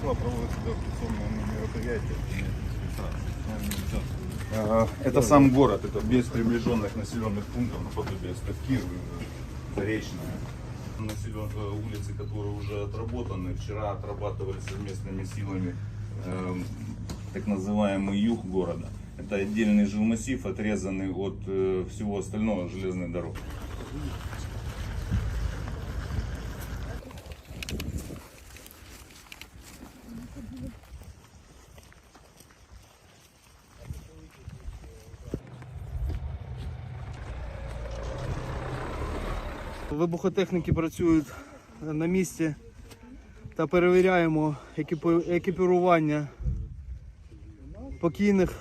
шла, проводится адаптационное мероприятие. А, это сам город, это без приближенных населенных пунктов, ну, наподобие Ставкир, Заречная. Населенные э, улицы, которые уже отработаны, вчера отрабатывали совместными силами э, так называемый юг города. Это отдельный жилмассив, отрезанный от э, всего остального железной дороги. Вибухотехніки працюють на місці та перевіряємо екіпірування покійних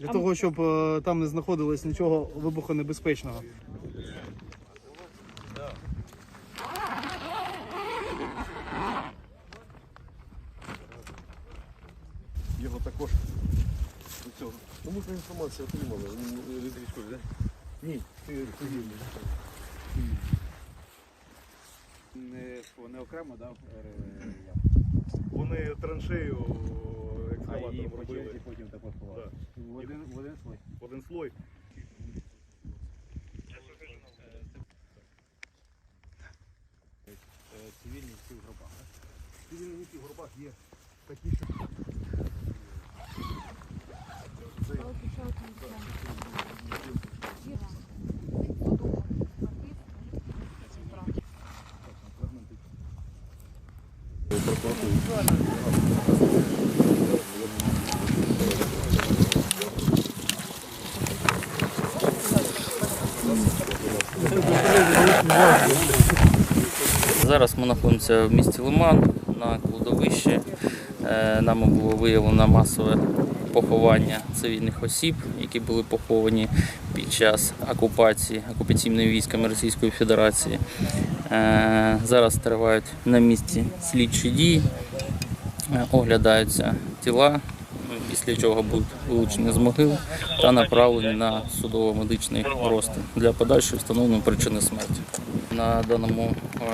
для того, щоб е, там не знаходилось нічого вибухонебезпечного. Його також до цього. Тому що інформацію отримали, він е, військові, так? Ні. Не, не окремо, да? Вони траншею екскаватором робили. потім також ховати. В один, в один слой. Один слой. Цивільні всі в гробах. Цивільні в горбах є такі, що Зараз ми знаходимося в місті Лиман на кладовищі. Е, Нами було виявлено масове поховання цивільних осіб, які були поховані під час окупації окупаційними військами Російської Федерації. Е, Зараз тривають на місці слідчі дії, е, оглядаються тіла, після чого будуть вилучені з могил та направлені на судово-медичний розтин для подальшої встановлення причини смерті. На даному е,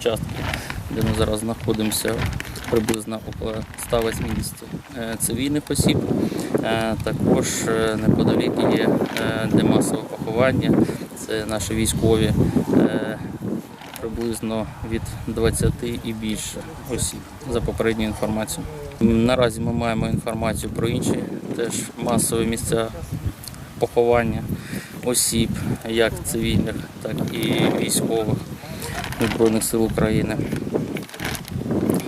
участку, де ми зараз знаходимося, приблизно около 180 е, цивільних осіб. Також неподалік є де масове поховання. Це наші військові. е, Приблизно від 20 і більше осіб за попередньою інформацією. Наразі ми маємо інформацію про інші теж масові місця поховання осіб, як цивільних, так і військових Збройних сил України.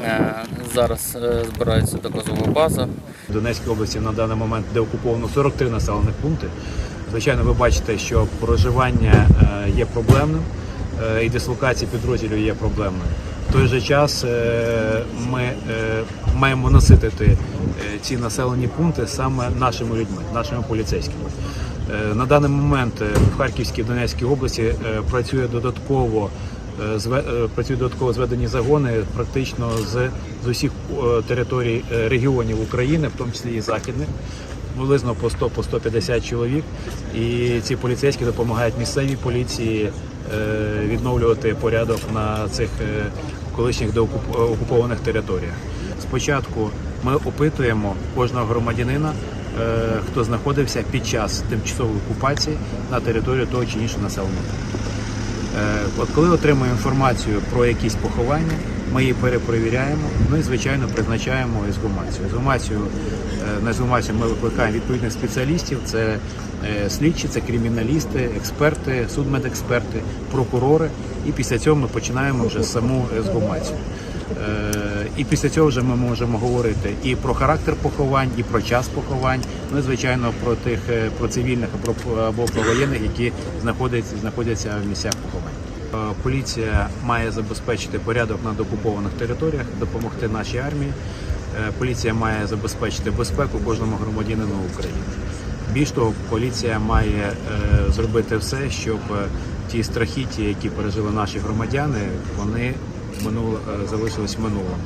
Е, Зараз е, збирається доказова база. В Донецькій області на даний момент деокуповано 43 населених пункти. Звичайно, ви бачите, що проживання е, є проблемним е, і дислокація підрозділів є проблемною. В той же час е, ми маємо наситити ці населені пункти саме нашими людьми, нашими поліцейськими. На даний момент в Харківській Донецькій області працює додатково працюють додатково зведені загони практично з, з усіх територій регіонів України, в тому числі і західних. Приблизно по 100 по 150 чоловік, і ці поліцейські допомагають місцевій поліції е, відновлювати порядок на цих е, колишніх окупованих територіях. Спочатку ми опитуємо кожного громадянина, е, хто знаходився під час тимчасової окупації на території того чи іншого населеного. Е, От коли отримуємо інформацію про якісь поховання, ми її перепровіряємо, ну і звичайно призначаємо езгумацію. Езгумацію, е, на езгумацію ми викликаємо відповідних спеціалістів. Це е, слідчі, це криміналісти, експерти, судмедексперти, прокурори. І після цього ми починаємо вже саму езгумацію. Е, І після цього вже ми можемо говорити і про характер поховань, і про час поховань. Ну і звичайно про тих про цивільних або про воєнних, які знаходяться знаходяться в місцях поховань. Е, Поліція має забезпечити порядок на окупованих територіях, допомогти нашій армії. Е, Поліція має забезпечити безпеку кожному громадянину України. Більш того, поліція має е, зробити все, щоб ті страхіті, які пережили наші громадяни, вони минуло, залишились в минулому.